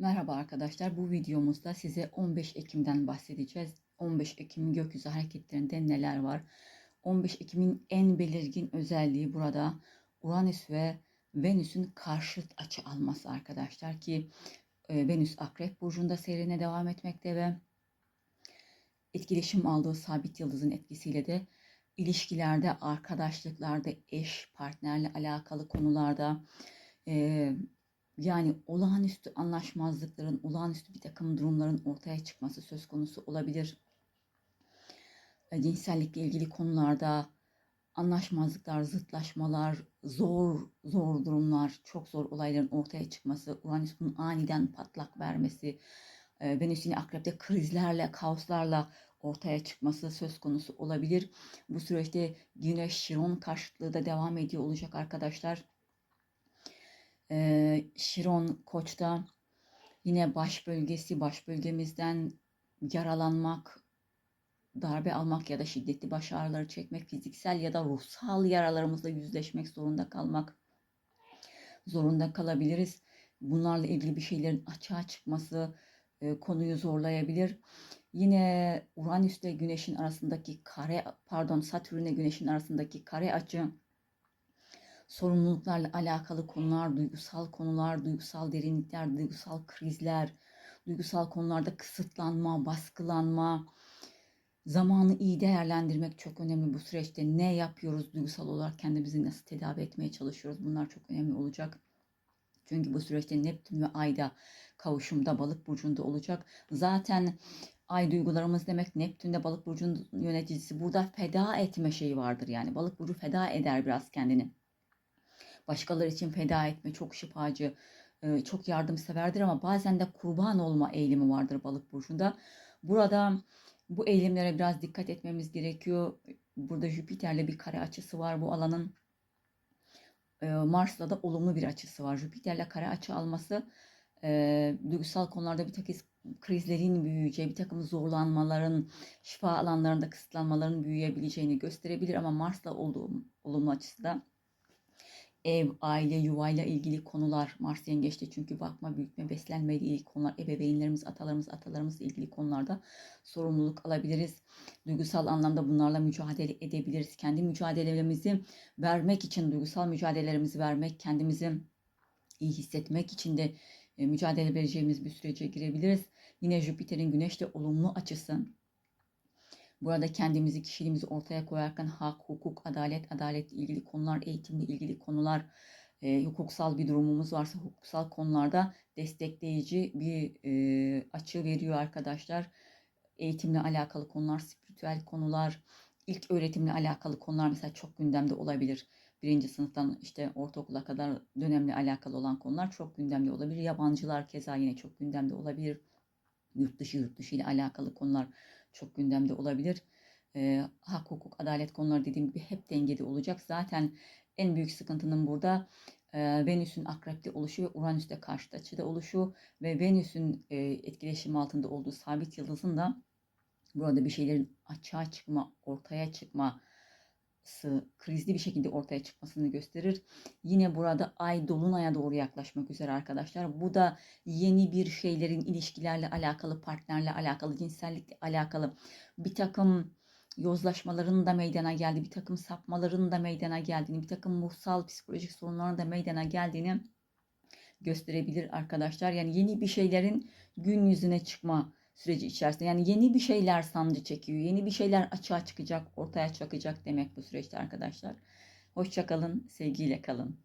Merhaba arkadaşlar. Bu videomuzda size 15 Ekim'den bahsedeceğiz. 15 Ekim gökyüzü hareketlerinde neler var? 15 Ekim'in en belirgin özelliği burada Uranüs ve Venüs'ün karşıt açı alması arkadaşlar ki e, Venüs Akrep burcunda seyrine devam etmekte ve etkileşim aldığı sabit yıldızın etkisiyle de ilişkilerde, arkadaşlıklarda, eş, partnerle alakalı konularda e, yani olağanüstü anlaşmazlıkların, olağanüstü bir takım durumların ortaya çıkması söz konusu olabilir. E, Cinsellikle ilgili konularda anlaşmazlıklar, zıtlaşmalar, zor zor durumlar, çok zor olayların ortaya çıkması, Uranüs'ün aniden patlak vermesi, e, Venüs'ün akrepte krizlerle, kaoslarla ortaya çıkması söz konusu olabilir. Bu süreçte Güneş Şiron karşıtlığı da devam ediyor olacak arkadaşlar. Ee, Şiron Koç'ta yine baş bölgesi, baş bölgemizden yaralanmak, darbe almak ya da şiddetli baş ağrıları çekmek, fiziksel ya da ruhsal yaralarımızla yüzleşmek zorunda kalmak zorunda kalabiliriz. Bunlarla ilgili bir şeylerin açığa çıkması e, konuyu zorlayabilir. Yine Uranüs ile Güneş'in arasındaki kare pardon Satürn Güneş'in arasındaki kare açı sorumluluklarla alakalı konular, duygusal konular, duygusal derinlikler, duygusal krizler, duygusal konularda kısıtlanma, baskılanma, zamanı iyi değerlendirmek çok önemli bu süreçte. Ne yapıyoruz duygusal olarak kendimizi nasıl tedavi etmeye çalışıyoruz bunlar çok önemli olacak. Çünkü bu süreçte Neptün ve Ay'da kavuşumda balık burcunda olacak. Zaten ay duygularımız demek Neptün'de balık burcunun yöneticisi. Burada feda etme şeyi vardır yani. Balık burcu feda eder biraz kendini başkaları için feda etme, çok şifacı, e, çok yardımseverdir ama bazen de kurban olma eğilimi vardır balık burcunda. Burada bu eğilimlere biraz dikkat etmemiz gerekiyor. Burada Jüpiter'le bir kare açısı var bu alanın. E, Mars'la da olumlu bir açısı var. Jüpiter'le kare açı alması e, duygusal konularda bir takım krizlerin büyüyeceği, bir takım zorlanmaların, şifa alanlarında kısıtlanmaların büyüyebileceğini gösterebilir ama Mars'la olduğu olumlu açısı da ev, aile, yuvayla ilgili konular Mars yengeçte çünkü bakma, büyütme, beslenme ile ilgili konular, ebeveynlerimiz, atalarımız, atalarımızla ilgili konularda sorumluluk alabiliriz. Duygusal anlamda bunlarla mücadele edebiliriz. Kendi mücadelelerimizi vermek için, duygusal mücadelelerimizi vermek, kendimizi iyi hissetmek için de e, mücadele vereceğimiz bir sürece girebiliriz. Yine Jüpiter'in güneşte olumlu açısı Burada kendimizi, kişiliğimizi ortaya koyarken hak, hukuk, adalet, adaletle ilgili konular, eğitimle ilgili konular, e, hukuksal bir durumumuz varsa hukuksal konularda destekleyici bir e, açı veriyor arkadaşlar. Eğitimle alakalı konular, spiritüel konular, ilk öğretimle alakalı konular mesela çok gündemde olabilir. Birinci sınıftan işte ortaokula kadar dönemle alakalı olan konular çok gündemde olabilir. Yabancılar keza yine çok gündemde olabilir. Yurt dışı yurt dışı ile alakalı konular çok gündemde olabilir. E, hak, hukuk, adalet konuları dediğim gibi hep dengede olacak. Zaten en büyük sıkıntının burada e, Venüs'ün akrepte oluşu ve Uranüs'te karşıt açıda oluşu ve Venüs'ün e, etkileşim altında olduğu sabit yıldızın da burada bir şeylerin açığa çıkma, ortaya çıkma, krizli bir şekilde ortaya çıkmasını gösterir. Yine burada ay dolunaya doğru yaklaşmak üzere arkadaşlar. Bu da yeni bir şeylerin ilişkilerle alakalı, partnerle alakalı, cinsellikle alakalı bir takım yozlaşmaların da meydana geldi, bir takım sapmaların da meydana geldiğini, bir takım ruhsal psikolojik sorunların da meydana geldiğini gösterebilir arkadaşlar. Yani yeni bir şeylerin gün yüzüne çıkma süreci içerisinde. Yani yeni bir şeyler sancı çekiyor. Yeni bir şeyler açığa çıkacak, ortaya çıkacak demek bu süreçte arkadaşlar. Hoşçakalın, sevgiyle kalın.